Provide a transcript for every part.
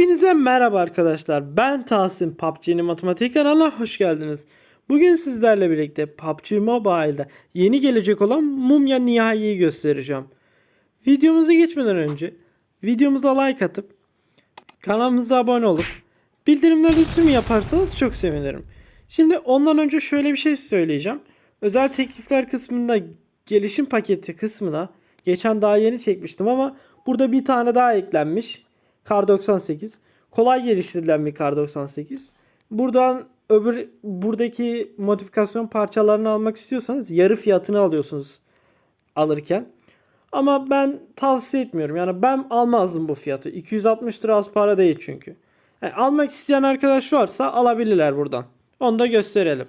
Hepinize merhaba arkadaşlar. Ben Tahsin PUBG'nin matematik kanalına hoş geldiniz. Bugün sizlerle birlikte PUBG Mobile'da yeni gelecek olan Mumya Nihai'yi göstereceğim. Videomuza geçmeden önce videomuza like atıp kanalımıza abone olup bildirimleri tüm yaparsanız çok sevinirim. Şimdi ondan önce şöyle bir şey söyleyeceğim. Özel teklifler kısmında gelişim paketi kısmına geçen daha yeni çekmiştim ama burada bir tane daha eklenmiş. Kar 98. Kolay geliştirilen bir Kar 98. Buradan öbür buradaki modifikasyon parçalarını almak istiyorsanız yarı fiyatını alıyorsunuz alırken. Ama ben tavsiye etmiyorum. Yani ben almazdım bu fiyatı. 260 lira az para değil çünkü. Yani almak isteyen arkadaş varsa alabilirler buradan. Onu da gösterelim.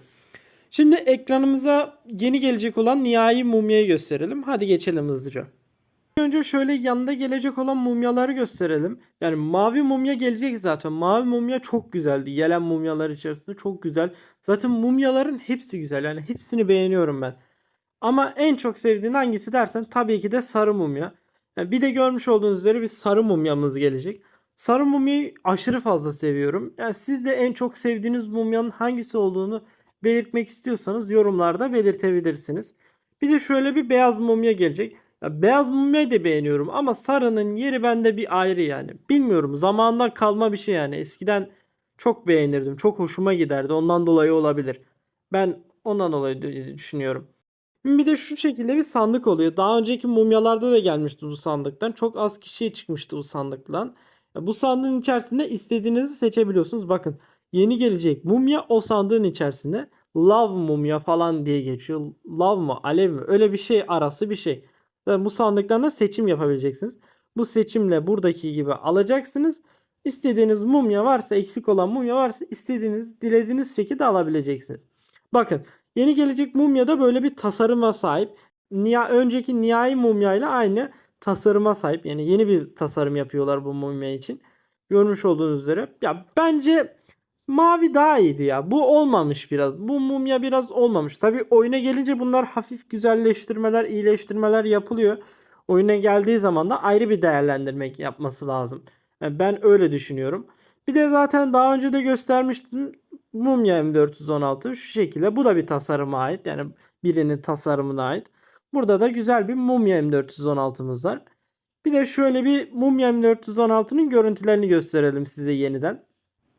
Şimdi ekranımıza yeni gelecek olan nihai mumyayı gösterelim. Hadi geçelim hızlıca. Önce şöyle yanında gelecek olan mumyaları gösterelim. Yani mavi mumya gelecek zaten. Mavi mumya çok güzeldi. Gelen mumyalar içerisinde çok güzel. Zaten mumyaların hepsi güzel. Yani hepsini beğeniyorum ben. Ama en çok sevdiğin hangisi dersen tabii ki de sarı mumya. Yani bir de görmüş olduğunuz üzere bir sarı mumyamız gelecek. Sarı mumyayı aşırı fazla seviyorum. Yani siz de en çok sevdiğiniz mumyanın hangisi olduğunu belirtmek istiyorsanız yorumlarda belirtebilirsiniz. Bir de şöyle bir beyaz mumya gelecek. Ya beyaz mumyayı da beğeniyorum ama sarının yeri bende bir ayrı yani. Bilmiyorum zamandan kalma bir şey yani. Eskiden çok beğenirdim. Çok hoşuma giderdi. Ondan dolayı olabilir. Ben ondan dolayı düşünüyorum. Bir de şu şekilde bir sandık oluyor. Daha önceki mumyalarda da gelmişti bu sandıktan. Çok az kişiye çıkmıştı bu sandıktan. Bu sandığın içerisinde istediğinizi seçebiliyorsunuz. Bakın yeni gelecek mumya o sandığın içerisinde. Love mumya falan diye geçiyor. Love mı alev mi öyle bir şey arası bir şey. Bu sandıktan da seçim yapabileceksiniz. Bu seçimle buradaki gibi alacaksınız. İstediğiniz mumya varsa eksik olan mumya varsa istediğiniz dilediğiniz şekilde alabileceksiniz. Bakın yeni gelecek mumya da böyle bir tasarıma sahip. Niha, önceki nihai mumya ile aynı tasarıma sahip. Yani yeni bir tasarım yapıyorlar bu mumya için. Görmüş olduğunuz üzere. Ya bence mavi daha iyiydi ya. Bu olmamış biraz. Bu mumya biraz olmamış. Tabi oyuna gelince bunlar hafif güzelleştirmeler, iyileştirmeler yapılıyor. Oyuna geldiği zaman da ayrı bir değerlendirmek yapması lazım. Yani ben öyle düşünüyorum. Bir de zaten daha önce de göstermiştim. Mumya M416 şu şekilde. Bu da bir tasarıma ait. Yani birinin tasarımına ait. Burada da güzel bir Mumya M416'mız var. Bir de şöyle bir Mumya M416'nın görüntülerini gösterelim size yeniden.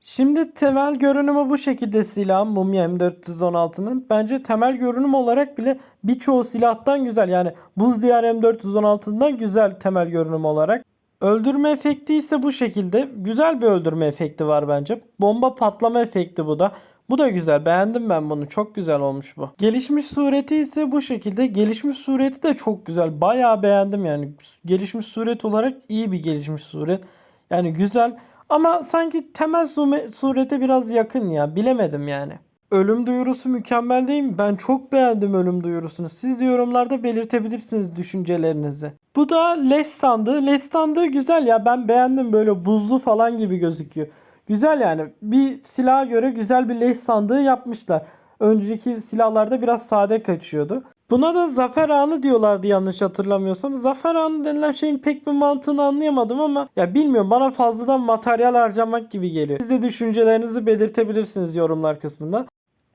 Şimdi temel görünümü bu şekilde silahın Mumya M416'nın. Bence temel görünüm olarak bile birçoğu silahtan güzel. Yani Buz Diyar M416'dan güzel temel görünüm olarak. Öldürme efekti ise bu şekilde. Güzel bir öldürme efekti var bence. Bomba patlama efekti bu da. Bu da güzel. Beğendim ben bunu. Çok güzel olmuş bu. Gelişmiş sureti ise bu şekilde. Gelişmiş sureti de çok güzel. Bayağı beğendim yani. Gelişmiş suret olarak iyi bir gelişmiş suret. Yani güzel. Ama sanki temel surete biraz yakın ya. Bilemedim yani. Ölüm duyurusu mükemmel değil mi? Ben çok beğendim ölüm duyurusunu. Siz de yorumlarda belirtebilirsiniz düşüncelerinizi. Bu da les sandığı. Les sandığı güzel ya. Ben beğendim böyle buzlu falan gibi gözüküyor. Güzel yani. Bir silaha göre güzel bir les sandığı yapmışlar. Önceki silahlarda biraz sade kaçıyordu. Buna da zafer anı diyorlardı yanlış hatırlamıyorsam. Zafer anı denilen şeyin pek bir mantığını anlayamadım ama ya bilmiyorum bana fazladan materyal harcamak gibi geliyor. Siz de düşüncelerinizi belirtebilirsiniz yorumlar kısmında.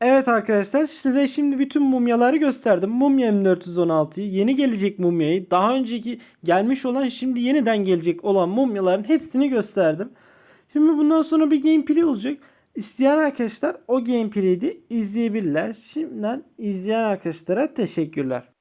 Evet arkadaşlar size şimdi bütün mumyaları gösterdim. Mumya M416'yı, yeni gelecek mumyayı, daha önceki gelmiş olan şimdi yeniden gelecek olan mumyaların hepsini gösterdim. Şimdi bundan sonra bir gameplay olacak. İsteyen arkadaşlar o gameplay'i izleyebilirler. Şimdiden izleyen arkadaşlara teşekkürler.